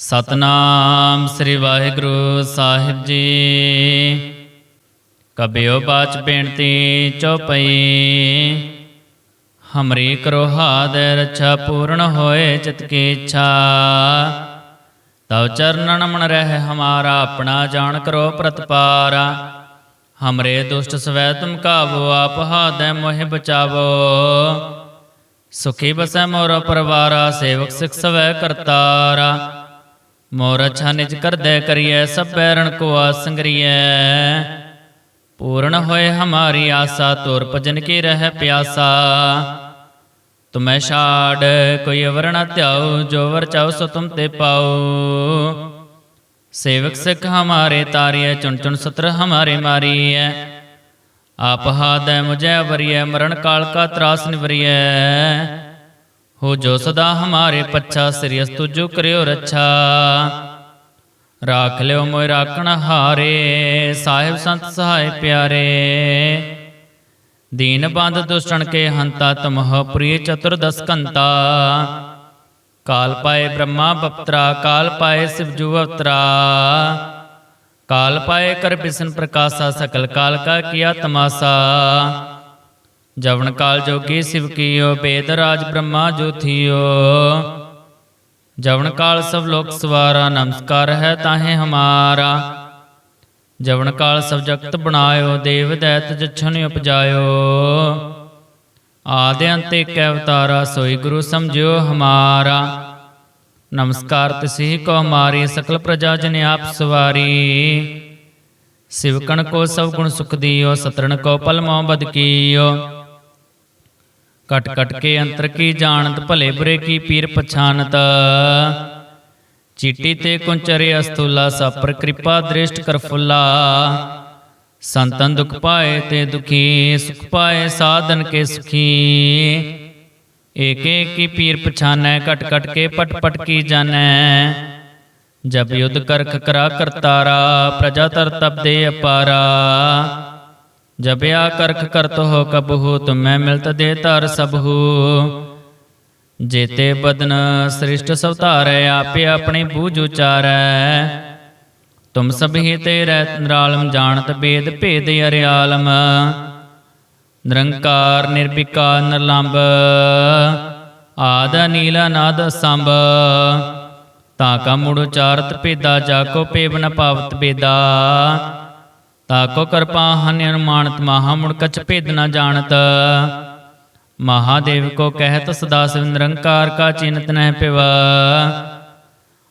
ਸਤਨਾਮ ਸ੍ਰੀ ਵਾਹਿਗੁਰੂ ਸਾਹਿਬ ਜੀ। ਕਬਿਓ ਬਾਚ ਬੇਨਤੀ ਚਉਪਈ ਹਮਰੀ ਕਰੋ ਹਾਦ ਰੱਛਾ ਪੂਰਨ ਹੋਏ ਚਿਤ ਕੀ ਇੱਛਾ। ਤਵ ਚਰਨਨ ਮਨ ਰਹਿ ਹਮਾਰਾ, ਆਪਣਾ ਜਾਣ ਕਰੋ ਪ੍ਰਤਪਾਰਾ। ਹਮਰੇ ਦੁਸ਼ਟ ਸਵੈ ਤੁਮ ਕਾਬੂ ਆਪ ਹਾਦੈ ਮੋਹਿ ਬਚਾਵੋ। ਸੁਖੀ ਬਸੈ ਮੋਰ ਪਰਵਾਰਾ, ਸੇਵਕ ਸਿਖ ਸਵੈ ਕਰਤਾਰਾ। ਮੋਰ ਅਛਾ ਨਿਜ ਕਰਦੈ ਕਰੀਐ, ਸਭ ਬੈਰਣ ਕੋ ਆਸੰਗਰੀਐ ਪੂਰਨ ਹੋਏ ਹਮਾਰੀ ਆਸਾ, ਤੋਰ ਭਜਨ ਕੀ ਰਹਿ ਪਿਆਸਾ। ਤੁਮੈ ਛਾੜ, ਕੋਈ ਅਵਰ ਨ ਧਿਆਉ, ਜੋ ਵਰ ਚਾਉ ਸੋ ਤੁਮ ਤੇ ਪਾਉ। ਸੇਵਕ ਸਿਖ ਹਮਾਰੇ ਤਾਰਿਐ, ਚੁਣ ਚੁਣ ਸਤਰ ਹਮਾਰੇ ਮਾਰੀਐ। ਆਪ ਹਾਦੈ ਮੁਝੈ ਵਰੀਐ, ਮਰਨ ਕਾਲ ਕਾ ਤਰਾਸ ਨਿਵਰੀਐ। ਹੋ ਜੋ ਸਦਾ ਹਮਾਰੇ ਪੱਛਾ ਸਿਰਿਅਸ ਤੁਜੋ ਕਰਿਓ ਰੱਛਾ। ਰਾਖ ਲਿਓ ਮੋਇ ਰਾਖਣ ਹਾਰੇ, ਸਾਹਿਬ ਸੰਤ ਸਹਾਇ ਪਿਆਰੇ। ਦੀਨ ਬੰਦ ਦੁਸ਼ਟਣ ਕੇ ਹੰਤਾ ਤਮਹ ਪ੍ਰਿਯ ਚਤੁਰਦਸ ਕੰਤਾ ਕਾਲ ਪਾਏ ਬ੍ਰਹਮਾ ਬਪਤਰਾ, ਕਾਲ ਪਾਏ ਸਿਵ ਜੂ ਅਵਤਰਾ। ਕਾਲ ਪਾਏ ਕਰ ਬਿਸਨ ਪ੍ਰਕਾਸ਼ਾ, ਸਕਲ ਕਾਲ ਕਾ ਕੀਆ ਤਮਾਸਾ। ਜਵਨ ਕਾਲ ਜੋਗੀ ਸਿਵ ਕੀਓ ਬੇਦ ਰਾਜ ਬ੍ਰਹਮਾ ਜੋਥੀਓ। ਜਵਨ ਕਾਲ ਸਭ ਲੋਕ ਸਵਾਰਾ, ਨਮਸਕਾਰ ਹੈ ਤਾਹੇ ਹਮਾਰਾ। ਜਵਨ ਕਾਲ ਸਭ ਜਗਤ ਬਣਾਇਓ, ਦੇਵ ਦੈਤ ਜਛਨ ਉਪਜਾਇਓ। ਆਦਿ ਅੰਤ ਏਕ ਅਵਤਾਰਾ, ਸੋਈ ਗੁਰੂ ਸਮਝਿਓ ਹਮਾਰਾ। ਨਮਸਕਾਰ ਤਿਸਹੀ ਕੋ ਹਮਾਰੀ ਸਕਲ ਪ੍ਰਜਾ ਜਨ ਆਪ ਸਵਾਰੀ। ਸਿਵਕਣ ਕੋ ਸਭ ਗੁਣ ਸੁਖ ਦਿਓ, ਸਤਰਣ ਕੋ ਪਲ ਮੋਹ ਬਦ ਕੀਓ। ਕਟ ਕਟ ਕੇ ਅੰਤਰ ਕੀ ਜਾਣਤ ਭਲੇ ਬੁਰੇ ਕੀ ਪੀਰ ਪਛਾਨਤ ਚੀਟੀ ਤੇ ਕੁੰਚਰੇ ਅਸਤੂਲਾ ਸਪਰ ਕਿਰਪਾ ਦ੍ਰਿਸ਼ਟ ਕਰ ਫੁੱਲਾ ਸੰਤਨ ਦੁਖ ਪਾਏ ਤੇ ਦੁਖੀ ਸੁਖ ਪਾਏ ਸਾਧਨ ਕੇ ਸੁਖੀ ਏਕ ਏਕ ਕੀ ਪੀਰ ਪਛਾਨੈ ਕਟ ਕਟ ਕੇ ਪਟ ਪਟ ਕੀ ਜਾਣੈ ਜਬ ਯੁਧ ਕਰਖ ਕਰਾ ਕਰਤਾਰਾ ਪ੍ਰਜਾ ਤਰ ਤਪ ਦੇ ਅਪਾਰਾ ਜਬ ਆ ਕਰਖ ਕਰਤ ਹੋ ਕਬਹੂ, ਤੁਮੈ ਮਿਲਤ ਦੇ ਧਰ ਸਭੂ। ਜੇਤੇ ਬਦਨ ਸ੍ਰਿਸ਼ਟ ਸਵਤਾਰੈ ਆਪੇ ਆਪਣੀ ਬੂਝ ਉਚਾਰੈ। ਤੁਮ ਸਭੀ ਤੇ ਰਹਿ ਨਿਰਾਲਮ ਜਾਣਤ ਬੇਦ ਭੇਦ ਅਰਿਆਲਮ। ਨਿਰੰਕਾਰ, ਨਿਰਵਿਕਾਰ ਨਿਰਲੰਭ ਆਦ ਨੀਲ ਨਾਦ ਸੰਭ ਤਾ ਕਾ ਮੁੜ ਉਚਾਰਤ ਭੇਦਾ, ਜਾ ਕੋ ਪੇਵ ਨ ਪਾਵਤ ਬੇਦਾ ਤਾਕੋ ਕਿਰਪਾ ਹਨ ਅਨੁਮਾਨਤ, ਮਹਾ ਮੁੜ ਕਛ ਭੇਦ ਨਾ ਜਾਣਤ। ਮਹਾਦੇਵ ਕੋ ਕਹਿਤ, ਸਦਾ ਸਿਵ ਨਿਰੰਕਾਰ ਕਾ ਚਿੰਤ ਨਹਿ ਪਿਵਾ।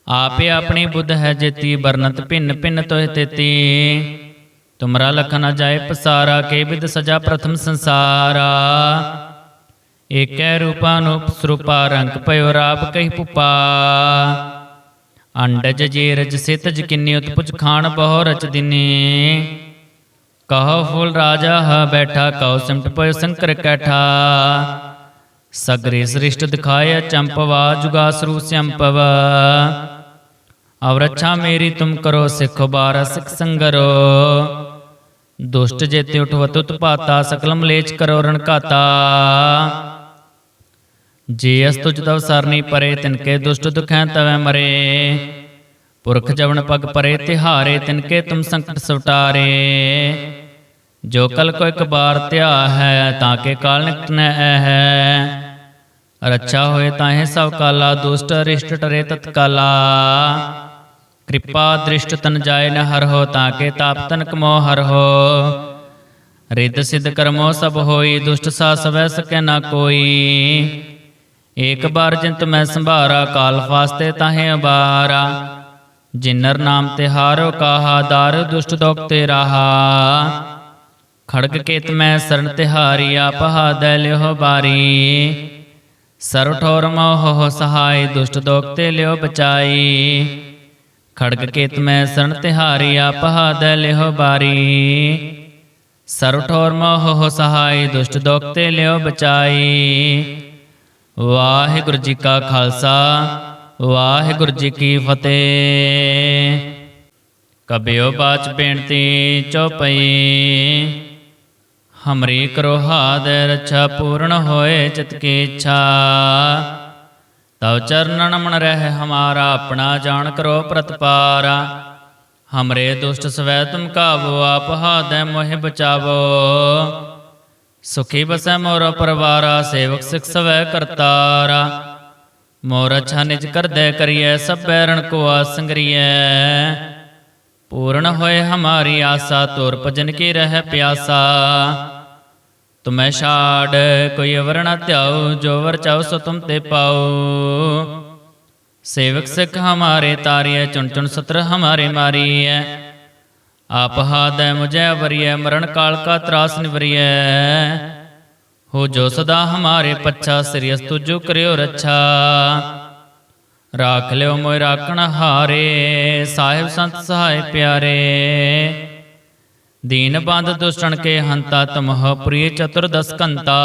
ਆਪੇ ਆਪਣੀ ਬੁੱਧ ਹੈ ਜੇਤੀ ਵਰਨਤ ਭਿੰਨ ਭਿੰਨ ਤੋਹਿ ਤੇਤੀ। ਤੁਮਰਾ ਲਖ ਨ ਜਾਏ ਪਸਾਰਾ, ਕੇ ਵਿਦ ਸਜਾ ਪ੍ਰਥਮ ਸੰਸਾਰਾ। ਏਕੈ ਰੂਪਾ ਨੂਪ ਸਰੂਪਾ, ਰੰਗ ਪਇਓ ਰਾਪ ਕਹੀ ਪੁਪਾ। ਅੰਡਜ ਜੇਰਜ ਸਿਤਜ ਕਿੰਨੀ, ਉਤਪੁਜ ਖਾਣ ਬਹੁ ਰਚ ਦਿਨੀ। ਕਹੋ ਫੁਲ ਰਾਜਾ, ਹ ਬੈਠਾ ਕਉ ਸਿਮਟ ਪਇ ਸੰਕਰ ਕੈਠਾ। ਸਗਰੇ ਸ੍ਰਿਸ਼ਟ ਦਿਖਾਇਆ ਚੰਪਵਾ ਜੁਗਾ ਸਰੂ ਸੰਪਵ ਅਵਰਛਾ ਮੇਰੀ ਤੁਮ ਕਰੋ, ਸਿਖ ਬਾਰ ਸਿਖ ਸੰਗਰੋ। ਦੁਸ਼ਟ ਜੇਤੇ ਉਠਵਤ ਉਤਪਾਤਾ ਸਕਲ ਮਲੇਚ ਕਰੋ ਰਣਕਾਤਾ ਜੇ ਅਸ ਤੁਜ ਤਵ ਸਰਨੀ ਪਰੇ ਤਿਨਕੇ ਦੁਸ਼ਟ ਦੁਖੈ ਤਵੈ ਮਰੇ। ਪੁਰਖ ਜਵਨ ਪਗ ਪਰੇ ਤਿਹਾਰੇ ਤਿਨਕੇ ਤੁਮ ਸੰਕਟ ਸਵਟਾਰੇ। ਜੋ ਕਲ ਕੋ ਇੱਕ ਬਾਰ ਧਿਆ ਹੈ, ਤਾਂ ਕੇ ਕਾਲ ਨਿਕਟ ਨ ਹੈ ਰੱਛਾ ਹੋਏ ਤਾਹੇ ਸਭ ਕਾਲਾ, ਦੁਸ਼ਟ ਅਰਿਸ਼ਟ ਟਰੇ ਤਤਕਾਲਾ। ਕਿਰਪਾ ਦ੍ਰਿਸ਼ਟ ਤਨ ਜਾਏ ਨ ਹਰ ਹੋ, ਤਾਂ ਕੇ ਤਾਪ ਤਨ ਕਮੋ ਹਰ ਹੋ। ਰਿੱਧ ਸਿਧ ਕਰਮੋ ਸਭ ਹੋਈ, ਦੁਸ਼ਟ ਸਾ ਸਵੈ ਸਕੈ ਨਾ ਕੋਈ। ਏਕ ਬਾਰ ਜਿੰਤ ਮੈਂ ਸੰਭਾਰਾ, ਕਾਲ ਫਾਸਤੇ ਤਾਹੇ ਅਬਾਰਾ। ਜਿਨਰ ਨਾਮ ਤੇ ਹਾਰੋ ਕਾਹਾ, ਦਾਰ ਦੁਸ਼ਟ ਦੋਖ ਤੇ ਰਹਾ। ਖੜਗ ਕੇਤ ਮੈਂ ਸਰਨ ਤਿਹਾਰੀ ਆਪ ਹਾਦੈ ਲਿਓ ਬਾਰੀ। ਸਰ ਠੋਰ ਮੋਹ ਸਹਾਈ, ਦੁਸ਼ਟ ਦੋਖ ਤੇ ਲਿਓ ਬਚਾਈ। ਖੜਗ ਕੇਤ ਮੈਂ ਸਰਨ ਤਿਹਾਰੀ ਆਪ ਹਾਦੈ ਲਿਓ ਬਾਰੀ। ਸਰ ਠੋਰ ਮੋਹ ਸਹਾਈ, ਦੁਸ਼ਟ ਦੋਖ ਤੇ ਲਿਓ ਬਚਾਈ। ਵਾਹਿਗੁਰੂ ਜੀ ਕਾ ਖਾਲਸਾ। ਵਾਹਿਗੁਰੂ ਜੀ ਕੀ ਫਤਿਹ। ਕਬਿਓ ਬਾਚ ਬੇਨਤੀ ਚਉਪਈ ਹਮਰੀ ਕਰੋ ਹਾਦ ਰੱਛਾ ਪੂਰਨ ਹੋਏ ਚਿਤ ਕੀ ਇੱਛਾ। ਤਵ ਚਰਨਨ ਮਨ ਰਹਿ ਹਮਾਰਾ, ਆਪਣਾ ਜਾਣ ਕਰੋ ਪ੍ਰਤਪਾਰਾ। ਹਮਰੇ ਦੁਸ਼ਟ ਸਵੈ ਤੁਮ ਕਾਵੋ, ਆਪ ਹਾਦੈ ਮੋਹਿ ਬਚਾਵੋ। ਸੁਖੀ ਬਸੈ ਮੋਰ ਪਰਵਾਰਾ, ਸੇਵਕ ਸਿਖ ਸਵੈ ਕਰਤਾਰਾ। ਮੋਰ ਅਛਾ ਨਿਜ ਕਰਦੈ ਕਰੀਐ, ਸਭੈ ਰਣ ਕੋ ਆਸੰਗਰੀਐ ਪੂਰਨ ਹੋਏ ਹਮਾਰੀ ਆਸਾ, ਤੋਰ ਭਜਨ ਕੀ ਰਹਿ ਪਿਆਸਾ। ਤੁਮੈ ਛਾੜ, ਕੋਈ ਅਵਰ ਨ ਧਿਆਉ, ਜੋ ਵਰ ਚਾਉ ਸੋ ਤੁਮ ਤੇ ਪਾਉ। ਸੇਵਕ ਸਿੱਖ ਹਮਾਰੇ ਤਾਰਿਐ, ਚੁਣ ਚੁਣ ਸਤਰ ਹਮਾਰੇ ਮਾਰੀਐ। ਆਪ ਹਾਦੈ ਮੁਝੈ ਵਰੀਐ, ਮਰਨ ਕਾਲ ਕਾ ਤਰਾਸ ਨਿਵਰੀਐ। ਹੋ ਜੋ ਸਦਾ ਹਮਾਰੇ ਪੱਛਾ ਸ੍ਰੀਅਸ ਤੁਜੋ ਕਰਿਓ ਰੱਛਾ। ਰਾਖ ਲਿਓ ਮੋਇ ਰਾਖਣ ਹਾਰੇ, ਸਾਹਿਬ ਸੰਤ ਸਹਾਇ ਪਿਆਰੇ। ਦੀਨ ਬੰਦ ਦੁਸ਼ਟਣ ਕੇ ਹੰਤਾ, ਤਮਹ ਪ੍ਰਿਯ ਚਤੁਰਦਸ ਕੰਤਾ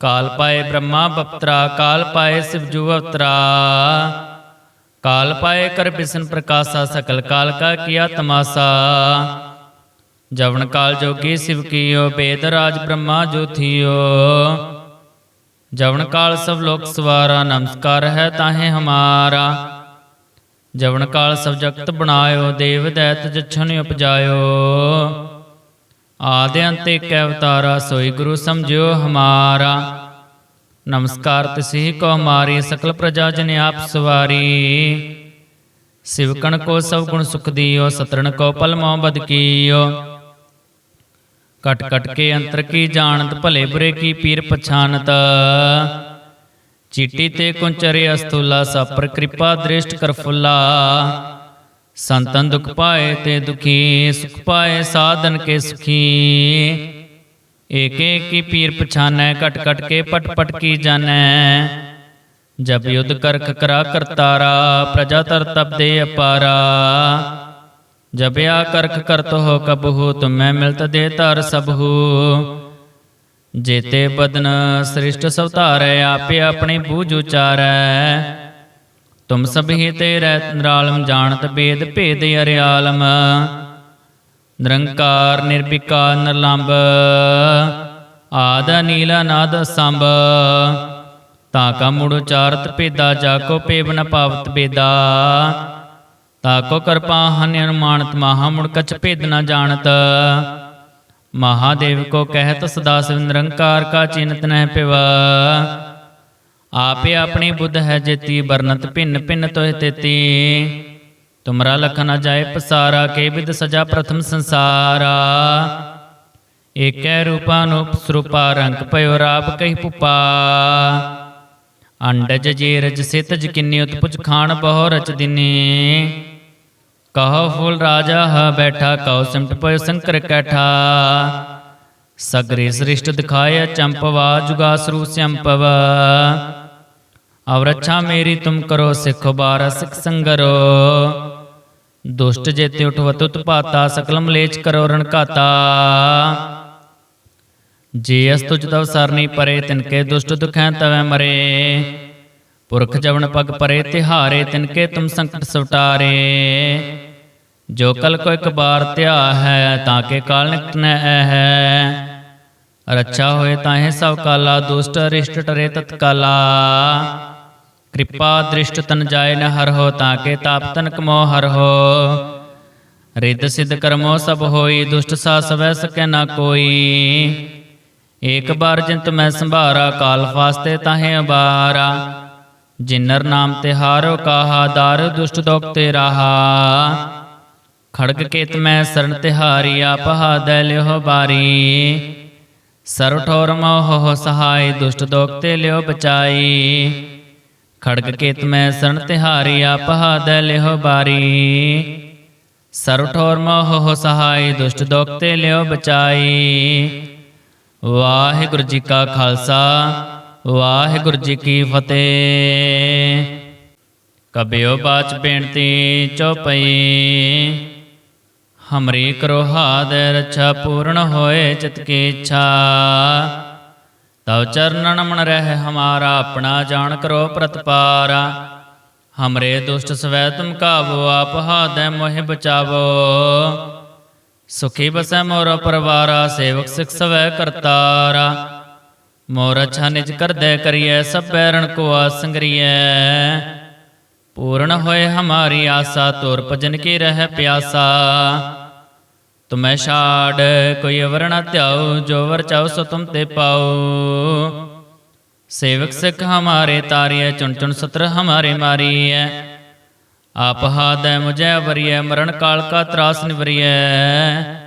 ਕਾਲ ਪਾਏ ਬ੍ਰਹਮਾ ਬਪਤਰਾ, ਕਾਲ ਪਾਏ ਸਿਵਜੂ ਅਵਤਰਾ। ਕਾਲ ਪਾਏ ਕਰ ਬਿਸ਼ਨ ਪ੍ਰਕਾਸ਼ਾ, ਸਕਲ ਕਾਲ ਕਾ ਕੀਆ ਤਮਾਸਾ। ਜਵਨ ਕਾਲ ਜੋਗੀ ਸਿਵ ਕੀਓ, ਬੇਦ ਰਾਜ ਬ੍ਰਹਮਾ ਜੋਥੀਓ ਜਵਨ ਕਾਲ ਸਭ ਲੋਕ ਸਵਾਰਾ, ਨਮਸਕਾਰ ਹੈ ਤਾਹੇ ਹਮਾਰਾ। ਜਵਨ ਕਾਲ ਸਭ ਜਗਤ ਬਣਾਇਓ, ਦੇਵ ਦੈਤ ਜਛਨ ਉਪਜਾਇਓ। ਆਦਿ ਅੰਤ ਏਕ ਅਵਤਾਰਾ, ਸੋਈ ਗੁਰੂ ਸਮਝਿਓ ਹਮਾਰਾ। ਨਮਸਕਾਰ ਤਿਸਹੀ ਕੋ ਹਮਾਰੀ ਸਕਲ ਪ੍ਰਜਾ ਜਨ ਆਪ ਸਵਾਰੀ। ਸਿਵਕਣ ਕੋ ਸਭ ਗੁਣ ਸੁਖ ਦੀਓ, ਸਤਰਣ ਕੋ ਪਲ ਮੋਹ ਬਦ ਕੀਓ। ਕਟ ਕਟ ਕੇ ਅੰਤਰ ਕੀ ਜਾਣਤ, ਭਲੇ ਬੁਰੇ ਕੀ ਪੀਰ ਪਛਾਨਤ। ਚੀਟੀ ਤੇ ਕੁੰਚਰੇ ਅਸਤੂਲਾ ਸਪਰ ਕਿਰਪਾ ਦ੍ਰਿਸ਼ਟ ਕਰ ਫੁੱਲਾ। ਸੰਤਨ ਦੁਖ ਪਾਏ ਤੇ ਦੁਖੀ, ਸੁਖ ਪਾਏ ਸਾਧਨ ਕੇ ਸੁਖੀ। ਏਕ ਏਕ ਕੀ ਪੀਰ ਪਛਾਨੈ ਕਟ ਕਟ ਕੇ ਪਟ ਪਟ ਕੀ ਜਾਣੈ। ਜਬ ਯੁਧ ਕਰਖ ਕਰਾ ਕਰਤਾਰਾ, ਪ੍ਰਜਾ ਤਰ ਤਪ ਦੇ ਅਪਾਰਾ। ਜਬਿਆ ਕਰਖ ਕਰਤ ਹੋ ਕਬਹੂ, ਤੁਮੈ ਮਿਲਤ ਦੇ ਧਰ ਸਭੂ ਜੇਤੇ ਬਦਨ ਸ੍ਰਿਸ਼ਟ ਸਵਤਾਰੈ, ਆਪੇ ਆਪਣੇ ਬੂਝ ਉਚਾਰੈ। ਤੁਮ ਸਭੀ ਤੇ ਰਹਿ ਨਿਰਾਲਮ, ਜਾਣਤ ਬੇਦ ਭੇਦ ਅਰਿਆਲਮ। ਨਿਰੰਕਾਰ, ਨਿਰਭਿਕਾਰ ਨਿਰਲੰਭ ਆਦ ਨੀਲਾ ਨਾਦ ਸੰਭ ਤਾ ਕਾ ਮੁੜ ਉਚਾਰਤ ਭੇਦਾ, ਜਾ ਕੋ ਪੇਵ ਨ ਬੇਦਾ ਤਾਕੋ ਕਿਰਪਾ ਹਨ ਅਨੁਮਾਨਤ ਮਹਾ ਮੁੜ ਕਛ ਭੇਦ ਨਾ ਜਾਣਤ। ਮਹਾਦੇਵ ਕੋ ਕਹਿਤ ਸਦਾ ਸਿਵ ਨਿਰੰਕਾਰ ਕਾ ਚਿੰਤ ਨਹਿ ਪਿਵਾ। ਆਪੇ ਆਪਣੀ ਬੁੱਧ ਹੈ ਜੇਤੀ ਬਰਨਤ ਭਿੰਨ ਭਿੰਨ ਤੋਹਿ ਤੇਤੀ। ਤੁਮਰਾ ਲਖ ਨ ਜਾਏ ਪਸਾਰਾ, ਕੇ ਵਿਦ ਸਜਾ ਪ੍ਰਥਮ ਸੰਸਾਰਾ। ਏਕੈ ਰੂਪਾ ਨੂਪ ਸਰੂਪਾ, ਰੰਗ ਪਇਓ ਰਾਬ ਕਹੀ ਪੁਪਾ। ਅੰਡਜ ਜੇਰਜ ਸਿਤਜ ਕਿੰਨੀ, ਉਤਪੁਜ ਖਾਣ ਬਹੁ ਰਚ ਦਿਨੀ। ਕਹੋ ਫੁਲ ਰਾਜਾ, ਹ ਬੈਠਾ ਕਉ ਸਿਮਟ ਪਇ ਸੰਕਰ ਕੈਠਾ। ਸਗਰੇ ਸ੍ਰਿਸ਼ਟ ਦਿਖਾਇਆ ਚੰਪਵਾ ਜੁਗਾ ਸੰਪਵ। ਅਵ ਰੱਛਾ ਮੇਰੀ, ਤੁਮ ਕਰੋ ਸਿਖ ਬਾਰ, ਸਿਖ ਸੰਗਰੋ। ਦੁਸ਼ਟ ਜੇਤੇ ਉਠਵਤ ਉਤਪਾਤਾ ਸਕਲਮ ਲੇਚ ਕਰੋ ਰਣਕਾਤਾ ਜੇ ਅਸ ਤੁਜ ਤਵ ਸਰਨੀ ਪਰੇ ਤਿਨਕੇ ਦੁਸ਼ਟ ਦੁਖੈ ਤਵੈ ਮਰੇ। ਪੁਰਖ ਜਵਨ ਪਗ ਪਰੇ ਤਿਹਾਰੇ ਤਿਨਕੇ ਤੁਮ ਸੰਕਟ ਸਵਟਾਰੇ। ਜੋ ਕਲ ਕੋ ਇੱਕ ਬਾਰ ਧਿਆ ਹੈ, ਤਾਂ ਕੇ ਕਾਲ ਨਿਕਟ ਨ ਹੈ ਰੱਛਾ ਹੋਏ ਤਾਹੇ ਸਭ ਕਾਲਾ, ਦੁਸ਼ਟ ਅਰਿਸ਼ਟ ਟਰੇ ਤਤਕਾਲਾ। ਕਿਰਪਾ ਦ੍ਰਿਸ਼ਟ ਤਨ ਜਾਏ ਨ ਹਰ ਹੋ, ਤਾਂ ਕੇ ਤਾਪ ਤਨ ਕਮੋ ਹਰ ਹੋ। ਰਿੱਧ ਸਿੱਧ ਕਰਮੋ ਸਭ ਹੋਈ, ਦੁਸ਼ਟ ਸਾ ਸਵੈ ਸਕੈ ਨਾ ਕੋਈ। ਏਕ ਬਾਰ ਜਿੰਤ ਮੈਂ ਸੰਭਾਰਾ, ਕਾਲ ਫਾਸਤੇ ਤਾਹੇ ਅਬਾਰਾ। ਜਿਨਰ ਨਾਮ ਤੇ ਹਾਰੋ ਕਾਹਾ, ਦਾਰ ਦੁਸ਼ਟ ਦੋਖ ਤੇ ਰਾਹਾ। ਖੜਗ ਕੇਤ ਮੈਂ ਸਰਨ ਤਿਹਾਰੀ ਆਪ ਹਾਦੈ ਲਿਓ ਬਾਰੀ। ਸਰ ਠੋਰ ਮੋਹ ਸਹਾਈ, ਦੁਸ਼ਟ ਦੋਖ ਤੇ ਲਿਓ ਬਚਾਈ। ਖੜਗ ਕੇਤ ਮੈਂ ਸਰਨ ਤਿਹਾਰੀ ਆਪ ਹਾਦੈ ਲਿਓ ਬਾਰੀ। ਸਰਵ ਠੋਰ ਮੋਹ ਸਹਾਈ, ਦੁਸ਼ਟ ਦੋਖ ਤੇ ਲਿਓ ਬਚਾਈ। ਵਾਹਿਗੁਰੂ ਜੀ ਕਾ ਖਾਲਸਾ। ਵਾਹਿਗੁਰੂ ਜੀ ਕੀ ਫਤਿਹ। ਕਬਿਓ ਬਾਚ ਬੇਨਤੀ ਚਉਪਈ ਹਮਰੀ ਕਰੋ ਹਾਦ ਰੱਛਾ ਪੂਰਨ ਹੋਏ ਚਿਤ ਕੀ ਇੱਛਾ। ਤਵ ਚਰਨਨ ਮਨ ਰਹਿ ਹਮਾਰਾ, ਆਪਣਾ ਜਾਣ ਕਰੋ ਪ੍ਰਤਪਾਰਾ। ਹਮਰੇ ਦੁਸ਼ਟ ਸਵੈ ਤੁਮ ਕਾਵੋ, ਆਪ ਹਾਦੈ ਮੋਹਿ ਬਚਾਵੋ। ਸੁਖੀ ਬਸੈ ਮੋਰ ਪਰਵਾਰਾ, ਸੇਵਕ ਸਿਖ ਸਵੈ ਕਰਤਾਰਾ। ਮੋਰ ਅਛਾ ਨਿਜ ਕਰਦੈ ਕਰੀਐ, ਸਭ ਬੈਰਣ ਕੋ ਆਸੰਗਰੀਐ ਪੂਰਨ ਹੋਏ ਹਮਾਰੀ ਆਸਾ, ਤੁਰ ਭਜਨ ਕੀ ਰਹਿ ਪਿਆਸਾ। ਤੁਮੈ ਛਾੜ, ਕੋਈ ਅਵਰ ਨ ਧਿਆਉ, ਜੋ ਵਰ ਚਾਉ ਸੋ ਤੁਮ ਤੇ ਪਾਉ। ਸੇਵਕ ਸਿੱਖ ਹਮਾਰੇ ਤਾਰੀਐ, ਚੁਣ ਚੁਣ ਸਤਰ ਹਮਾਰੇ ਮਾਰੀਐ। ਆਪ ਹਾਦੈ ਮੁਝੈ ਵਰੀਐ, ਮਰਨ ਕਾਲ ਕਾ ਤਰਾਸ ਨਿਵਰੀਐ।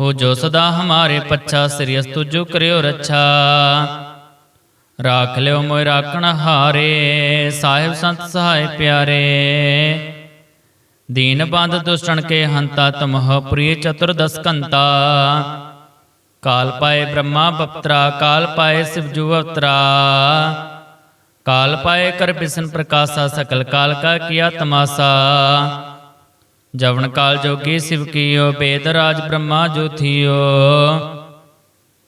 ਹੋ ਜੋ ਸਦਾ ਹਮਾਰੇ ਪੱਛਾ ਸ੍ਰੀ ਤੁਜੋ ਕਰਿਓ ਰੱਛਾ। ਰਾਖ ਲਿਓ ਮੋਇ ਰਾਖਣ ਹਾਰੇ, ਸਾਹਿਬ ਸੰਤ ਸਹਾਇ ਪਿਆਰੇ। ਦੀਨ ਬੰਦ ਦੁਸ਼ਟਣ ਕੇ ਹੰਤਾ ਤਮਹ ਪ੍ਰਿਯ ਚਤੁਰਦਸ ਕੰਤਾ ਕਾਲ ਪਾਏ ਬ੍ਰਹਮਾ ਬਪਤਰਾ, ਕਾਲ ਪਾਏ ਸਿਵਜੂ ਅਵਤਰਾ। ਕਾਲ ਪਾਏ ਕਰ ਬਿਸਨ ਪ੍ਰਕਾਸ਼ਾ, ਸਕਲ ਕਾਲ ਕਾ ਕੀਆ ਤਮਾਸਾ। ਜਵਨ ਕਾਲ ਜੋਗੀ ਸਿਵ ਕੀਓ ਬੇਦ ਰਾਜ ਬ੍ਰਹਮਾ ਜੋਥੀਓ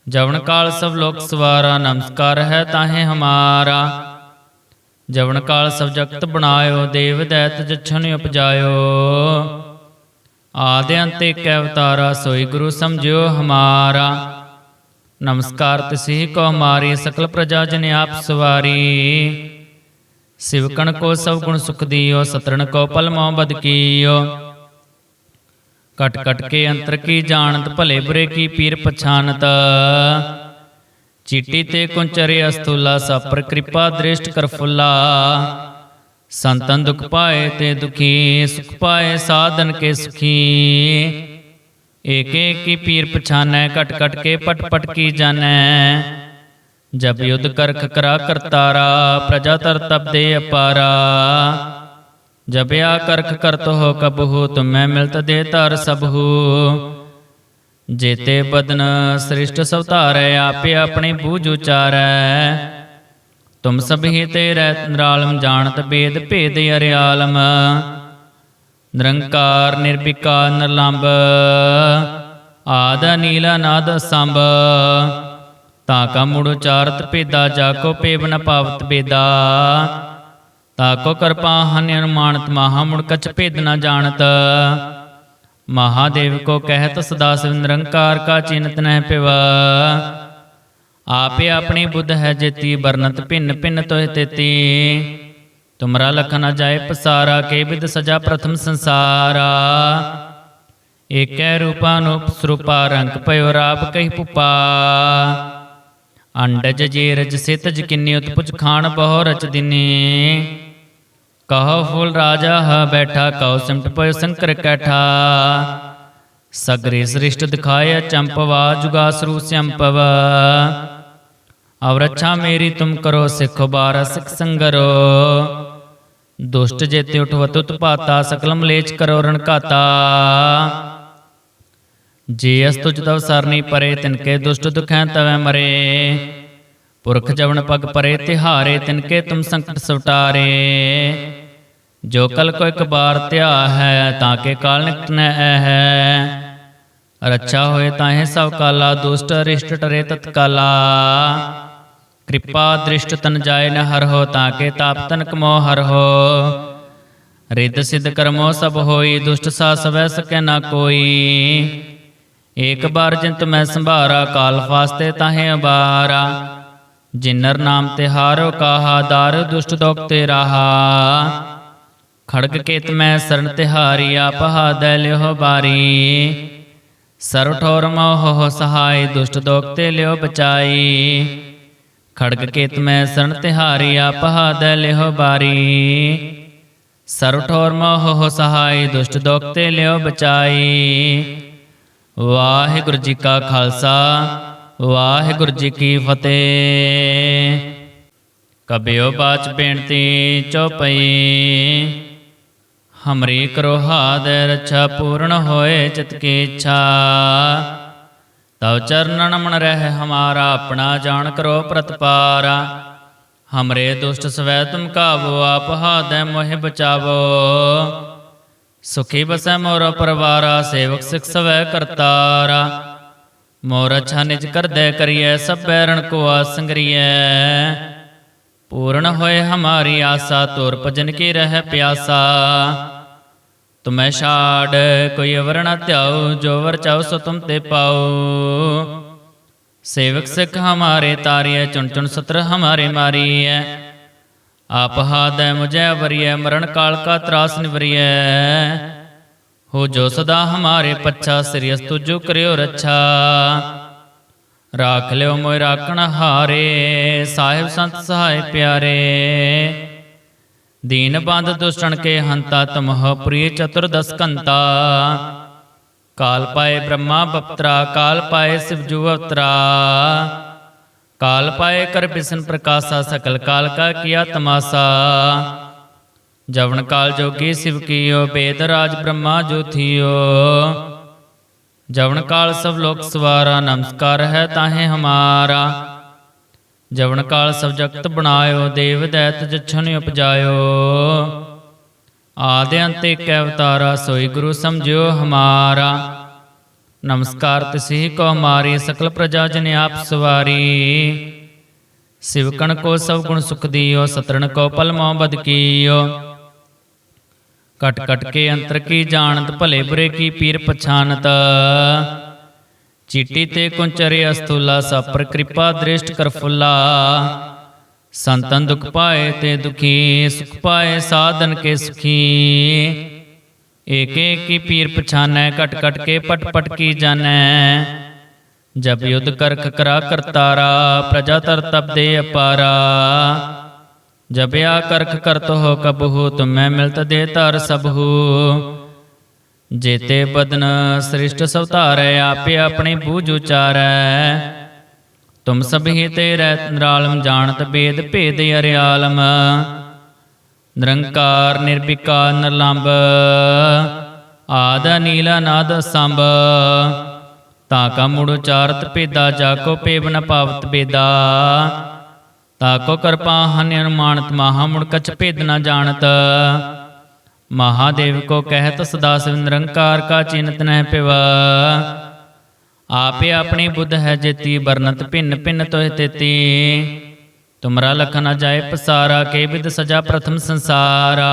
ਜਵਨ ਕਾਲ ਸਭ ਲੋਕ ਸਵਾਰਾ, ਨਮਸਕਾਰ ਹੈ ਤਾਹੇ ਹਮਾਰਾ। ਜਵਨ ਕਾਲ ਸਭ ਜਗਤ ਬਣਾਇਓ, ਦੇਵ ਦੈਤ ਜਛਨ ਉਪਜਾਇਓ। ਆਦਿ ਅੰਤ ਏਕ ਅਵਤਾਰਾ, ਸੋਈ ਗੁਰੂ ਸਮਝਿਓ ਹਮਾਰਾ। ਨਮਸਕਾਰ ਤਿਸੀ ਕੋ ਹਮਾਰੀ ਸਕਲ ਪ੍ਰਜਾ ਜਨ ਆਪ ਸਵਾਰੀ। ਸਿਵਕਣ ਕੋ ਸਭ ਗੁਣ ਸੁਖ ਦੀਓ, ਸਤਰਣ ਕੋ ਪਲ ਮੋ ਬਦ ਕਟ ਕਟ ਕੇ ਅੰਤਰ ਕੀ ਜਾਣਤ ਭਲੇ ਬੁਰੇ ਕੀ ਪੀਰ ਪਛਾਨਤ ਚੀਟੀ ਤੇ ਕੁੰਚਰੇ ਅਸਤੂਲਾ ਸਾਪਰ ਕਿਰਪਾ ਦ੍ਰਿਸ਼ਟ ਕਰ ਫੁੱਲਾ ਸੰਤਨ ਦੁਖ ਪਾਏ ਤੇ ਦੁਖੀ ਸੁਖ ਪਾਏ ਸਾਧਨ ਕੇ ਸੁਖੀ ਏਕ ਏਕ ਕੀ ਪੀਰ ਪਛਾਨੈ ਕਟ ਕਟ ਕੇ ਪਟ ਪਟ ਕੀ ਜਾਣੈ ਜਬ ਯੁਧ ਕਰਖ ਕਰਾ ਕਰਤਾਰਾ ਪ੍ਰਜਾ ਤਰ ਤਬ ਦੇ ਅਪਾਰਾ ਜਬਿਆ ਕਰਖ ਕਰਤ ਹੋ ਕਬਹੂ, ਤੁਮੈ ਮਿਲਤ ਦੇ ਧਰ ਸਭੂ ਜੇਤੇ ਬਦਨ ਸ੍ਰਿਸ਼ਟ ਸਭ ਧਾਰੈ, ਆਪੇ ਆਪਣੇ ਬੂਝ ਉਚਾਰੈ। ਤੁਮ ਸਭੀ ਤੇਰੇ ਨਿਰਾਲਮ, ਜਾਣਤ ਬੇਦ ਭੇਦ ਅਰਿਆਲਮ। ਨਿਰੰਕਾਰ ਨਿਰਭਿਕਾਰ ਨਿਰਲੰਭ ਆਦ ਨੀਲ ਨਾਦ ਸੰਭ ਤਾ ਕਾ ਮੁੜ ਉਚਾਰਤ ਭੇਦਾ, ਜਾ ਕੋ ਪੇਵ ਨ ਪਾਵਤ ਬੇਦਾ ਤਾਕੋ ਕੋ ਹਨ ਅਨੁਮਾਨਤ ਮਹਾ ਮੁੜ ਕਛ ਭੇਦ ਨਾ ਜਾਣਤ। ਮਹਾਦੇਵ ਕੋ ਕਹਿਤ ਸਦਾ ਸਿਵ ਨਿਰੰਕਾਰ ਕਾ ਚਿੰਤ ਨਹਿ ਪਿਵਾ। ਆਪੇ ਆਪਣੀ ਬੁੱਧ ਹੈ ਜੇਤੀ ਬਰਨਤ ਭਿੰਨ ਭਿੰਨ ਤੋਹਿ ਤੇਤੀ। ਤੁਮਰਾ ਲਖ ਜਾਏ ਪਸਾਰਾ, ਕੇ ਵਿਦ ਸਜਾ ਪ੍ਰਥਮ ਸੰਸਾਰਾ। ਏਕੈ ਰੂਪਾ ਨੂਪ ਸਰੂਪਾ, ਰੰਗ ਪਇਓ ਰਾਪ ਕਹੀ ਪੁਪਾ। ਅੰਡਜ ਜੇਰਜ ਸਿਤਜ ਕਿੰਨੀ ਉਤਪੁਜ ਖਾਣ ਬਹੁ ਰਚ ਦਿਨੀ। ਕਹੋ ਫੁਲ ਰਾਜਾ, ਹ ਬੈਠਾ ਕਉ ਸਿਮਟ ਪਇ ਸੰਕਰ ਕੈਠਾ। ਸਗਰੇ ਸ੍ਰਿਸ਼ਟ ਦਿਖਾਇਆ ਚੰਪਵਾ ਜੁਗਾ ਸਰੂ ਸੰਪਵ। ਅਵ ਰੱਛਾ ਮੇਰੀ ਤੁਮ ਕਰੋ, ਸਿਖ ਬਾਰ ਸਿਖ ਸੰਗਰੋ। ਦੁਸ਼ਟ ਜੇਤੇ ਉਠਵਤ ਉਤਪਾਤਾ ਸਕਲ ਮਲੇਚ ਕਰੋ ਰਣਕਾਤਾ ਜੇ ਅਸ ਤੁਜ ਤਵ ਸਰਨੀ ਪਰੇ ਤਿਨਕੇ ਦੁਸ਼ਟ ਦੁਖੈ ਤਵੈ ਮਰੇ। ਪੁਰਖ ਜਵਨ ਪਗ ਪਰੇ, ਤਿਹਾਰੇ ਤਿਨਕੇ ਤੁਮ ਸੰਕਟ ਸਵਟਾਰੇ। ਜੋ ਕਲ ਕੋ ਇੱਕ ਬਾਰ ਧਿਆ ਹੈ, ਤਾਂ ਕੇ ਕਾਲ ਨਿਕਟ ਨ ਹੈ ਰੱਛਾ ਹੋਏ ਤਾਹੇ ਸਭ ਕਾਲਾ, ਦੁਸ਼ਟ ਅਰਿਸ਼ਟ ਟਰੇ ਤਤਕਾਲਾ। ਕਿਰਪਾ ਦ੍ਰਿਸ਼ਟ ਤਨ ਜਾਏ ਨ ਹਰ ਹੋ, ਤਾਂ ਕੇ ਤਾਪ ਤਨਕ ਮੋ ਹਰ ਹੋ। ਰਿੱਧ ਸਿਧ ਕਰਮੋ ਸਭ ਹੋਈ, ਦੁਸ਼ਟ ਸਾ ਸਵੈ ਸਕੈ ਨਾ ਕੋਈ। ਏਕ ਬਾਰ ਜਿੰਤ ਮੈਂ ਸੰਭਾਰਾ, ਕਾਲ ਫਾਸਤੇ ਤਾਹੇ ਅਬਾਰਾ। ਜਿਨਰ ਨਾਮ ਤੇ ਹਾਰੋ ਕਾਹਾ, ਦਾਰ ਦੁਸ਼ਟ ਦੋਖ ਤੇ ਰਹਾ। ਖੜਕ ਕੇਤ ਮੈਂ ਸਰਨ ਤਿਹਾਰੀ, ਆਪ ਹਾਦੈ ਲਿਓ ਬਾਰੀ। ਸਰਵ ਠੋਰ ਮੋਹ ਸਹਾਈ, ਦੁਸ਼ਟ ਦੋਖ ਤੇ ਲਿਓ ਬਚਾਈ। ਖੜਕ ਕੇਤ ਮੈਂ ਸਰਨ ਤਿਹਾਰੀ, ਆਪ ਹਾਦੈ ਲਿਓ ਬਾਰੀ। ਸਰਵ ਠੋਰ ਮੋਹ ਸਹਾਈ, ਦੁਸ਼ਟ ਦੋਖ ਤੇ ਲਿਓ ਬਚਾਈ। ਵਾਹਿਗੁਰੂ ਜੀ ਕਾ ਖਾਲਸਾ, ਵਾਹਿਗੁਰੂ ਜੀ ਕੀ ਫਤਿਹ। ਕਬਿਓ ਬਾਚ ਬੇਨਤੀ ਚਉਪਈ ਹਮਰੀ ਕਰੋ ਹਾਦ ਰੱਛਾ ਪੂਰਨ ਹੋਏ ਚਿਤ ਕੀ ਇੱਛਾ ਤਵ ਚਰਨਨ ਮਨ ਰਹਿ ਹਮਾਰਾ ਆਪਣਾ ਜਾਣ ਕਰੋ ਪ੍ਰਤਪਾਰਾ ਹਮਰੇ ਦੁਸ਼ਟ ਸਵੈ ਤੁਮ ਕਾਬੋ ਆਪ ਹਾਦੈ ਮੋਹਿ ਬਚਾਵੋ ਸੁਖੀ ਬਸੈ ਮੋਰ ਪਰਵਾਰਾ ਸੇਵਕ ਸਿਖ ਸਵੈ ਕਰਤਾਰਾ ਮੋਰ ਅਛਾ ਨਿਜ ਕਰਦੈ ਕਰੀਐ ਸਭ ਰਣ ਕੋ ਆਸੰਗਰੀਐ ਪੂਰਨ ਹੋਏ ਹਮਾਰੀ ਆਸਾ ਤੁਰ ਭਜਨ ਕੀ ਰਹਿ ਪਿਆਸਾ ਤੁਮੈ ਛਾੜ, ਕੋਈ ਅਵਰ ਨਾ ਧਿਆਉ, ਜੋ ਵਰ ਚਾਉ ਸੋ ਤੁਮ ਤੇ ਪਾਉ। ਸੇਵਕ ਸਿਖ ਹਮਾਰੇ ਤਾਰਿਐ, ਚੁਣ ਚੁਣ ਸਤਰ ਹਮਾਰੇ ਮਾਰੀਐ। ਆਪ ਹਾਦੈ ਮੁਝੈ ਵਰੀਐ, ਮਰਨ ਕਾਲ ਕਾ ਤਰਾਸ ਨਿਵਰੀਐ। ਹੋ ਜੋ ਸਦਾ ਹਮਾਰੇ ਪੱਛਾ ਸਿਰਿਅਸ ਤੁਜੋ ਕਰਿਓ ਰੱਛਾ। ਰਾਖ ਲਿਓ ਮੋਇ ਰਾਖਣ ਹਾਰੇ, ਸਾਹਿਬ ਸੰਤ ਸਹਾਇ ਪਿਆਰੇ। दीन बंद दुष्टन के हंता तमह प्रिय चतुर्दश कंता। काल पाए ब्रह्मा बप्तरा, काल पाए शिवजु अवतरा काल पाए कर बिशन प्रकाशा, सकल काल का किया तमाशा। जवन काल जोगी शिव कियो, वेद राज ब्रह्मा जो थियो। जवन काल सब लोक सवारा, नमस्कार है ताहे हमारा। ਜਵਨ ਕਾਲ ਸਬਜਕਤ ਬਣਾਇਓ, ਦੇਵ ਦੈਤ ਜਛਨ ਉਪਜਾਇਓ। ਆਦਿ ਅੰਤ ਇੱਕ ਅਵਤਾਰਾ, ਸੋਈ ਗੁਰੂ ਸਮਝਿਓ ਹਮਾਰਾ। ਨਮਸਕਾਰ ਤਿਸਹੀ ਕੋ ਹਮਾਰੀ ਸਕਲ ਪ੍ਰਜਾ ਜਨ ਆਪ ਸਵਾਰੀ। ਸਿਵਕਣ ਕੋ ਸਭ ਗੁਣ ਸੁਖ ਦਿਓ, ਸਤਰਣ ਕੋ ਪਲ ਮੋ ਬਦ ਕੀਓ। ਕਟ ਕਟ ਕੇ ਅੰਤਰ ਕੀ ਜਾਣਤ, ਭਲੇ ਬੁਰੇ ਕੀ ਪੀਰ ਪਛਾਨਤ। ਚੀਟੀ ਤੇ ਕੁੰਚਰੇ ਅਸਤੂਲਾ ਸਪਰ ਕਿਰਪਾ ਦ੍ਰਿਸ਼ਟ ਕਰ ਫੁੱਲਾ ਸੰਤਨ ਦੁਖ ਪਾਏ ਤੇ ਦੁਖੀ ਸੁਖ ਪਾਏ ਸਾਧਨ ਕੇ ਸੁਖੀ ਏਕ ਏਕ ਕੀ ਪੀਰ ਪਛਾਨੈ ਕਟ ਕਟ ਕੇ ਪਟ ਪਟ ਕੀ ਜਾਣੈ ਜਬ ਯੁਧ ਕਰਖ ਕਰਾ ਕਰਤਾਰਾ ਪ੍ਰਜਾ ਤਰ ਤਪ ਦੇ ਅਪਾਰਾ ਜਬਿਆ ਕਰਖ ਕਰਤ ਹੋ ਕਬਹੂ ਤੁਮੈ ਮਿਲਤ ਦੇ ਧਰ ਸਭੂ ਜੇਤੇ ਬਦਨ ਸ੍ਰਿਸ਼ਟ ਸਵਤਾਰੈ ਆਪੇ ਆਪਣੇ ਬੂਝ ਉਚਾਰੈ। ਤੁਮ ਸਭੀ ਤੇ ਰਹਿ ਨਿਰਾਲਮ ਜਾਣਤ ਬੇਦ ਭੇਦ ਅਰਿਆਲਮ। ਨਿਰੰਕਾਰ ਨਿਰਵਿਕਾਰ ਨਿਰਲੰਭ, ਆਦ ਨੀਲ ਨਾਦ ਸੰਭ। ਤਾ ਕਾ ਮੁੜ ਉਚਾਰਤ ਭੇਦਾ, ਜਾ ਕੋ ਪੇਵ ਨ ਪਾਵਤ ਬੇਦਾ। ਤਾਕੋ ਕਿਰਪਾ ਹਨ ਅਨੁਮਾਨਤ, ਮਹਾ ਮੁੜ ਕਛ ਭੇਦ ਨਾ ਜਾਣਤ। ਮਹਾਦੇਵ ਕੋ ਕਹਿਤ ਸਦਾ ਸਿਵ ਨਿਰੰਕਾਰ ਕਾ ਚਿੰਤ ਨਹਿ ਪਿਵ। ਆਪੇ ਆਪਣੀ ਬੁੱਧ ਹੈ ਜੇਤੀ ਬਰਨਤ ਭਿੰਨ ਭਿੰਨ ਤੋਹਿ ਤੇਤੀ। ਤੁਮਰਾ ਲਖ ਨ ਜਾਏ ਪਸਾਰਾ, ਕੇ ਵਿਦ ਸਜਾ ਪ੍ਰਥਮ ਸੰਸਾਰਾ।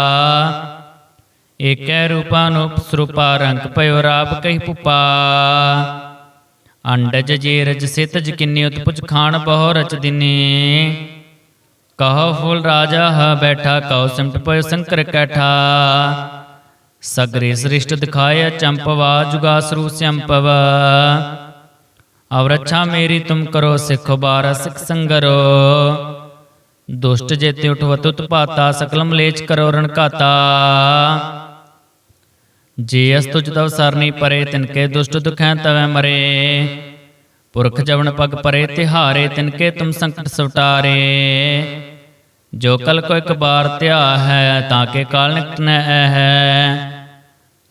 ਏਕੈ ਰੂਪਾ ਨੂਪ ਸਰੂਪਾ, ਰੰਗ ਪਇਓ ਰਾਪ ਕਹੀ ਪੁਪਾ। ਅੰਡਜ ਜੇ ਰਜ ਸਿਤ ਕਿੰਨੀ ਉਤਪੁਜ ਖਾਣ ਬਹੁ ਰਚ ਦਿਨੀ। ਕਹੋ ਫੂਲ ਰਾਜਾ ਹ ਬੈਠਾ ਕਉ ਸਿਮਟ ਪਇ ਸੰਕਰ ਕੈਠਾ ਸਗਰੇ ਸ੍ਰਿਸ਼ਟ ਦਿਖਾਇਆ ਚੰਪਵਾ ਜੁਗਾ ਸਰੂ ਸੰਪਵ ਅਵ ਰੱਛਾ ਮੇਰੀ ਤੁਮ ਕਰੋ ਸਿੱਖ ਬਾਰ ਸਿੱਖ ਸੰਗਰੋ ਦੁਸ਼ਟ ਜੇਤੇ ਉਠਵਤ ਉਤਪਾਤਾ ਸਕਲ ਮਲੇਚ ਕਰੋ ਰਣ ਘਾਤਾ ਜੇ ਅਸ ਤੁਜ ਤਵ ਸਰਨੀ ਪਰੇ ਤਿਨਕੇ ਦੁਸ਼ਟ ਦੁਖੈ ਤਵੈ ਮਰੇ ਪੁਰਖ ਜਵਨ ਪਗ ਪਰੇ ਤਿਹਾਰੇ ਤਿਨਕੇ ਤੁਮ ਸੰਕਟ ਸਵਟਾਰੇ। ਜੋ ਕਲ ਕੋ ਇੱਕ ਬਾਰ ਧਿਆ ਹੈ ਤਾਂ ਕੇ ਕਾਲ ਨਿਕਟ ਨ ਹੈ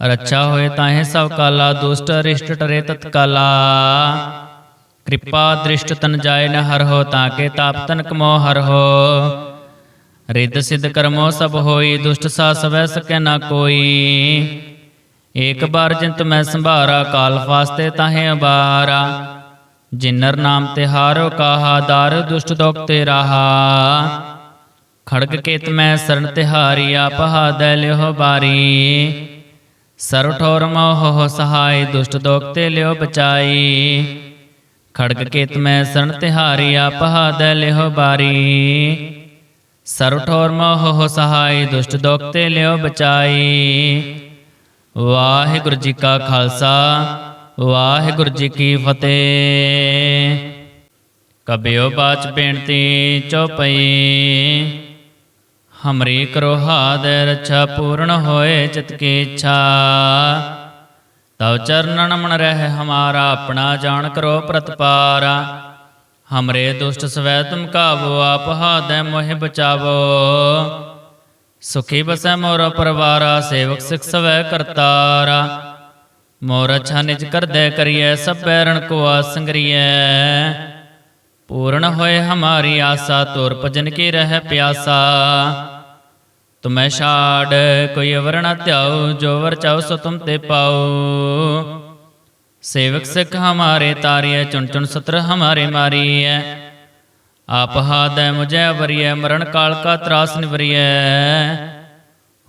ਰੱਛਾ ਹੋਏ ਤਾਹੇ ਸਭ ਕਾਲਾ, ਦੁਸ਼ਟ ਅਰਿਸ਼ਟ ਟਰੇ ਤਤਕਾਲਾ। ਕਿਰਪਾ ਦ੍ਰਿਸ਼ਟ ਤਨ ਜਾਏ ਨ ਹਰ ਹੋ, ਤਾਂ ਕੇ ਤਾਪ ਤਨ ਕਮੋ ਹਰ ਹੋ। ਰਿੱਧ ਸਿੱਧ ਕਰਮੋ ਸਭ ਹੋਈ, ਦੁਸ਼ਟ ਸਾ ਸਵੈ ਸਕੈ ਨਾ ਕੋਈ। ਏਕ ਬਾਰ ਜਿੰਤ ਮੈਂ ਸੰਭਾਰਾ, ਕਾਲ ਫਾਸਤੇ ਤਾਹੇ ਅਬਾਰਾ। ਜਿਨਰ ਨਾਮ ਤੇ ਹਾਰੋ ਕਾਹਾ, ਦਾਰ ਦੁਸ਼ਟ ਦੋਖ ਤੇ ਰਾਹਾ। ਖੜਗ ਕੇਤ ਮੈਂ ਸਰਨ ਤਿਹਾਰੀ ਆਪ ਹਾਦੈ ਲਿਓ ਬਾਰੀ। ਸਰਵ ਠੋਰ ਮੋਹ ਸਹਾਈ, ਦੁਸ਼ਟ ਦੋਖ ਤੇ ਲਿਓ ਬਚਾਈ। ਖੜਗ ਕੇਤ ਮੈਂ ਸਰਨ ਤਿਹਾਰੀ ਆਪ ਹਾਦੈ ਲਿਓ ਬਾਰੀ। ਸਰਵ ਠੋਰ ਮੋਹ ਸਹਾਈ, ਦੁਸ਼ਟ ਦੋਖ ਤੇ ਲਿਓ ਬਚਾਈ। ਵਾਹਿਗੁਰੂ ਜੀ ਕਾ ਖਾਲਸਾ ਵਾਹਿਗੁਰੂ ਜੀ ਕੀ ਫਤਿਹ। ਕਬਿਓ ਬਾਚ ਬੇਨਤੀ ਚਉਪਈ ਹਮਰੀ ਕਰੋ ਹਾਦ ਰੱਛਾ ਪੂਰਨ ਹੋਏ ਚਿਤ ਕੀ ਇੱਛਾ। ਤਵ ਚਰਨਨ ਮਨ ਰਹਿ ਹਮਾਰਾ, ਆਪਣਾ ਜਾਣ ਕਰੋ ਪ੍ਰਤਪਾਰਾ। ਹਮਰੇ ਦੁਸ਼ਟ ਸਵੈ ਤੁਮ ਕਾਬੋ ਆਪ ਹਾਦੈ ਮੋਹਿ ਬਚਾਵੋ। ਸੁਖੀ ਬਸੈ ਮੋਰ ਪਰਵਾਰਾ, ਸੇਵਕ ਸਿਖ ਸਵੈ ਕਰਤਾਰਾ। ਮੋਰ ਅਛਾ ਨਿਜ ਕਰਦੈ ਕਰੀਐ, ਸਭ ਬੈਰਣ ਕੋ ਆਸੰਗਰੀਐ ਪੂਰਨ ਹੋਏ ਹਮਾਰੀ ਆਸਾ, ਤੋਰ ਭਜਨ ਕੀ ਰਹਿ ਪਿਆਸਾ। ਤੁਮੈ ਛਾੜ, ਕੋਈ ਅਵਰ ਨ ਧਿਆਉ, ਜੋ ਵਰ ਚਾਉ ਸੋ ਤੁਮ ਤੇ ਪਾਉ। ਸੇਵਕ ਸਿੱਖ ਹਮਾਰੇ ਤਾਰਿਐ, ਚੁਣ ਚੁਣ ਸਤਰ ਹਮਾਰੇ ਮਾਰੀਐ। ਆਪ ਹਾਦੈ ਮੁਝੈ ਵਰੀਐ, ਮਰਨ ਕਾਲ ਕਾ ਤਰਾਸ ਨਿਵਰੀਐ।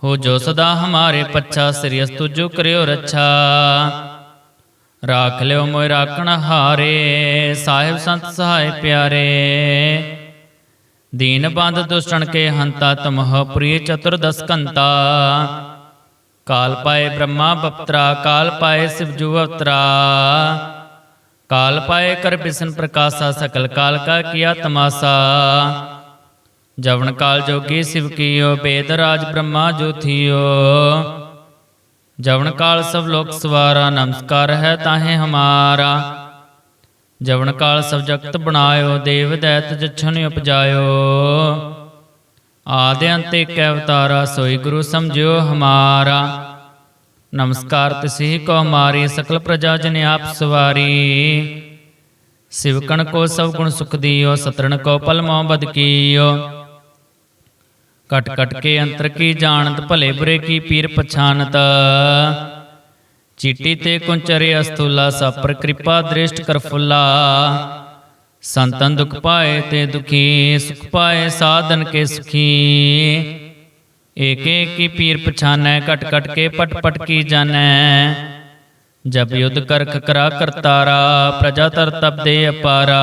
ਹੋ ਜੋ ਸਦਾ ਹਮਾਰੇ ਪੱਛਾ ਸਿਰਿਅਸ ਤੁਜੋ ਕਰਿਓ ਰੱਛਾ। ਰਾਖ ਲਿਓ ਮੋਇ ਰਾਖਣ ਹਾਰੇ, ਸਾਹਿਬ ਸੰਤ ਸਹਾਇ ਪਿਆਰੇ। ਦੀਨ ਬੰਦ ਦੁਸ਼ਟਣ ਕੇ ਹੰਤਾ ਤਮਹ ਪ੍ਰਿय ਚਤੁਰਦਸ ਕੰਤਾ ਕਾਲ ਪਾਏ ਬ੍ਰਹਮਾ ਬਪਤਰਾ, ਕਾਲ ਪਾਏ ਸਿਵਜੂ ਅਵਤਰਾ। ਕਾਲ ਪਾਏ ਕਰ ਬਿਸ਼ਨ ਪ੍ਰਕਾਸ਼ਾ, ਸਕਲ ਕਾਲ ਕਾ ਕੀਆ ਤਮਾਸਾ। ਜਵਨ ਕਾਲ ਜੋਗੀ ਸਿਵ ਕੀਓ ਬੇਦ ਰਾਜ ਬ੍ਰਹਮਾ ਜੋਥੀਓ। ਜਵਨ ਕਾਲ ਸਭ ਲੋਕ ਸਵਾਰਾ, ਨਮਸਕਾਰ ਹੈ ਤਾਹੇ ਹਮਾਰਾ। ਜਵਨ ਕਾਲ ਸਭ ਜਗਤ ਬਣਾਇਓ, ਦੇਵ ਦੈਤ ਜਛਨ ਉਪਜਾਇਓ। ਆਦਿ ਅੰਤ ਏਕ ਅਵਤਾਰਾ, ਸੋਈ ਗੁਰੂ ਸਮਝਿਓ ਹਮਾਰਾ। ਨਮਸਕਾਰ ਤਿਸਹੀ ਕੋ ਹਮਾਰੀ ਸਕਲ ਪ੍ਰਜਾ ਜਨ ਆਪ ਸਵਾਰੀ। ਸਿਵਕਣ ਕੋ ਸਭ ਗੁਣ ਸੁਖ ਦਿਓ, ਸਤਰਣ ਕੋ ਪਲ ਮੋਹ ਬਦ ਕੀਓ। ਕਟ ਕਟ ਕੇ ਅੰਤਰ ਕੀ ਜਾਣਤ ਭਲੇ ਬੁਰੇ ਕੀ ਪੀਰ ਪਛਾਨਤ ਚੀਟੀ ਤੇ ਕੁੰਚਰੇ ਅਸਤੂਲਾ ਸਪਰ ਕਿਰਪਾ ਦ੍ਰਿਸ਼ਟ ਕਰ ਫੁੱਲਾ ਸੰਤਨ ਦੁਖ ਪਾਏ ਤੇ ਦੁਖੀ ਸੁਖ ਪਾਏ ਸਾਧਨ ਕੇ ਸੁਖੀ ਏਕ ਏਕ ਕੀ ਪੀਰ ਪਛਾਨੈ ਕਟ ਕਟ ਕੇ ਪਟ ਪਟ ਕੀ ਜਾਣੈ ਜਬ ਯੁਧ ਕਰਖ ਕਰਾ ਕਰਤਾਰਾ ਪ੍ਰਜਾ ਤਰ ਤਬ ਦੇ ਅਪਾਰਾ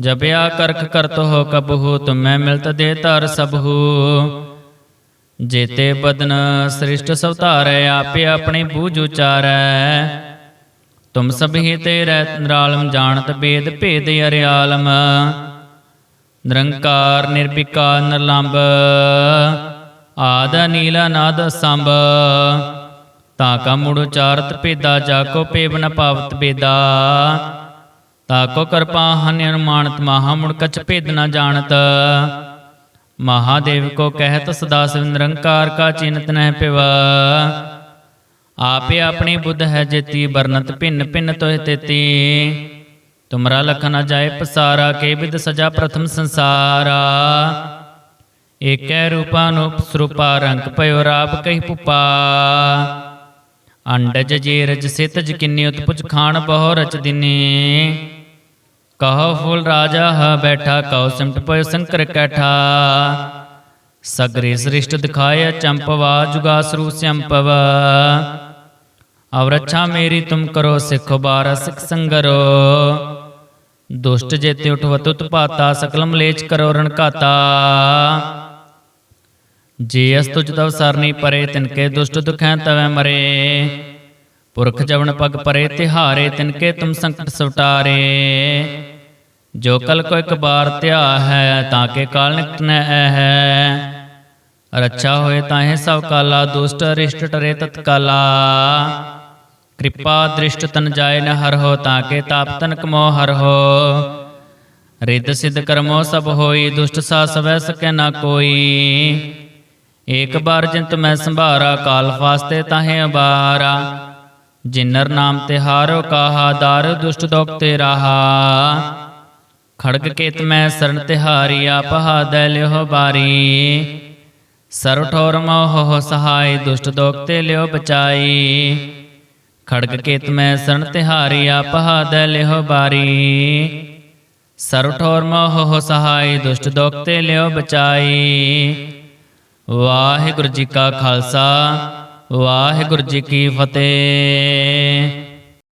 ਜਬ ਆ ਕਰਖ ਕਰਤ ਹੋ ਕਬਹੂ, ਤੁਮੈ ਮਿਲਤ ਦੇ ਧਰ ਸਭੂ। ਜੇਤੇ ਬਦਨ ਸ੍ਰਿਸ਼ਟ ਸਵਤਾਰੈ ਆਪੇ ਆਪਣੀ ਬੂਝ ਉਚਾਰੈ। ਤੁਮ ਸਭੀ ਤੇ ਰਹਿ ਨਿਰਾਲਮ ਜਾਣਤ ਬੇਦ ਭੇਦ ਅਰਿਆਲਮ। ਨਿਰੰਕਾਰ ਨਿਰਭਿਕਾਰ ਨਿਰਲੰਭ। ਆਦ ਨੀਲਾ ਨਾਦ ਸੰਭ ਤਾ ਕਾ ਮੁੜ ਉਚਾਰਤ ਭੇਦਾ, ਜਾ ਕੋ ਪੇਵ ਨ ਪਾਵਤ ਬੇਦਾ ਤਾਕੋ ਕਿਰਪਾ ਹਨ ਅਨੁਮਾਨਤ, ਮਹਾ ਮੁੜ ਕਛ ਭੇਦ ਨਾ ਜਾਣਤ। ਮਹਾਦੇਵ ਕੋ ਕਹਿਤ, ਸਦਾ ਸਿਵ ਨਿਰੰਕਾਰ ਕਾ ਚਿੰਤ ਨਹਿ ਪਿਵਾ। ਆਪੇ ਆਪਣੀ ਬੁੱਧ ਹੈ ਜੇਤੀ ਬਰਨਤ ਭਿੰਨ ਭਿੰਨ ਤੋਹਿ ਤੇਤੀ। ਤੁਮਰਾ ਲਖ ਨ ਜਾਏ ਪਸਾਰਾ, ਕੇ ਵਿਦ ਸਜਾ ਪ੍ਰਥਮ ਸੰਸਾਰਾ। ਏਕੈ ਰੂਪਾ ਨੂਪ ਸਰੂਪਾ, ਰੰਗ ਪਇਓ ਰਾਪ ਕਹੀ ਪੁਪਾ। ਅੰਡਜ ਜੇਰਜ ਸਿਤਜ ਕਿੰਨੀ, ਉਤਪੁਜ ਖਾਣ ਬਹੁ ਰਚ ਦਿਨੇ। ਕਹੋ ਫੁਲ ਰਾਜਾ, ਹ ਬੈਠਾ ਕਉ ਸਿਮਟ ਪਇ ਸੰਕਰ ਕੈਠਾ। ਸਗਰੇ ਸ੍ਰਿਸ਼ਟ ਦਿਖਾਇਆ ਚੰਪਵਾ ਜੁਗਾ ਸਰੂ ਸੰਪਵ ਅਵਰਛਾ ਮੇਰੀ ਤੁਮ ਕਰੋ, ਸਿਖ ਬਾਰ ਸਿਖ ਸੰਗਰੋ। ਦੁਸ਼ਟ ਜੇਤੇ ਉਠਵਤ ਉਤਪਾਤਾ ਸਕਲ ਮਲੇਚ ਕਰੋ ਰਣਕਾਤਾ ਜੇ ਅਸ ਤੁਜ ਤਵ ਸਰਨੀ ਪਰੇ ਤਿਨਕੇ ਦੁਸ਼ਟ ਦੁਖੈ ਤਵੈ ਮਰੇ। ਪੁਰਖ ਜਵਨ ਪਗ ਪਰੇ ਤਿਹਾਰੇ ਤਿਨਕੇ ਤੁਮ ਸੰਕਟ ਸਵਟਾਰੇ। ਜੋ ਕਲ ਕੋ ਇੱਕ ਬਾਰ ਧਿਆ ਹੈ, ਤਾਂ ਕੇ ਕਾਲ ਨਿਕਟ ਨ ਹੈ ਰੱਛਾ ਹੋਏ ਤਾਹੇ ਸਭ ਕਾਲਾ, ਦੁਸ਼ਟ ਅਰਿਸ਼ਟ ਟਰੇ ਤਤਕਾਲਾ। ਕਿਰਪਾ ਦ੍ਰਿਸ਼ਟ ਤਨ ਜਾਏ ਨ ਹਰ ਹੋ, ਤਾਂ ਕੇ ਤਾਪ ਤਨ ਕਮੋ ਹਰ ਹੋ। ਰਿੱਧ ਸਿੱਧ ਕਰਮੋ ਸਭ ਹੋਈ, ਦੁਸ਼ਟ ਸਾ ਸਵੈ ਸਕੈ ਨਾ ਕੋਈ। ਏਕ ਬਾਰ ਜਿੰਤ ਮੈਂ ਸੰਭਾਰਾ, ਕਾਲ ਫਾਸਤੇ ਤਾਹੇ ਅਬਾਰਾ। ਜਿਨਰ ਨਾਮ ਤੇ ਹਾਰੋ ਕਾਹਾ, ਦਾਰ ਦੁਸ਼ਟ ਦੋਖ ਤੇ ਰਾਹਾ। ਖੜਗ ਕੇਤ ਮੈਂ ਸਰਨ ਤਿਹਾਰੀ ਆਪ ਹਾਦੈ ਲਿਓ ਬਾਰੀ। ਸਰਵ ਠੋਰ ਮੋਹ ਸਹਾਈ, ਦੁਸ਼ਟ ਦੋਖ ਤੇ ਲਿਓ ਬਚਾਈ। ਖੜਗ ਕੇਤ ਮੈਂ ਸਰਨ ਤਿਹਾਰੀ ਆਪ ਹਾਦੈ ਲਿਓ ਬਾਰੀ। ਸਰਵ ਠੋਰ ਮੋਹ ਸਹਾਈ, ਦੁਸ਼ਟ ਦੋਖ ਤੇ ਲਿਓ ਬਚਾਈ। ਵਾਹਿਗੁਰੂ ਜੀ ਕਾ ਖਾਲਸਾ। ਵਾਹਿਗੁਰੂ ਜੀ ਕੀ ਫਤਿਹ।